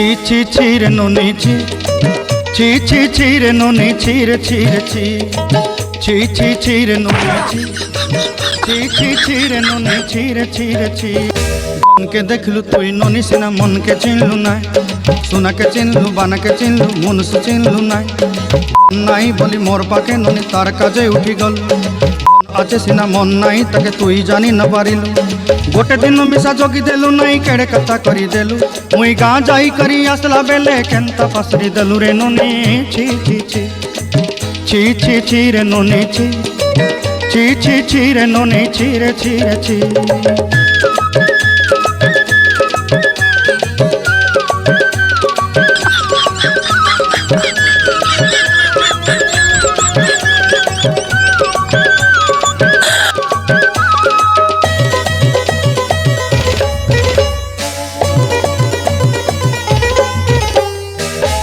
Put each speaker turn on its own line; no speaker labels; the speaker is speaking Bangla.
ছি ছি রে নুনি ছি। ছি ছি ছি রে নুনি ছি রে ছি। ছি ছি ছি ছি রে নুনি ছি। ছি ছি ছি রে নুনি ছি রে ছি। মনকে দেখলু তুই ননি সিনা, মনকে চিনলু নাই। সোনাকে চিনলু, বানাকে চিনলু মনুষ চিনলু নাই। নাই বলি মোর পাকে ননি, তার কাজে উঠি গল। আছে সিনা মন নাই, তাকে তুই জানি না পারিলু। গোটে দিন মিশা জগি দেলু নাই, কেড়ে কথা করি দেলু। মুই গাঁ যাই করি, আসলা বেলে কেনতা পাসরি দেলু রে ননি, ছি ছি ছি। ছি ছি ছি রে ননি, ছি। ছি ছি ছি রে ননি, ছি রে ছি রে, ছি।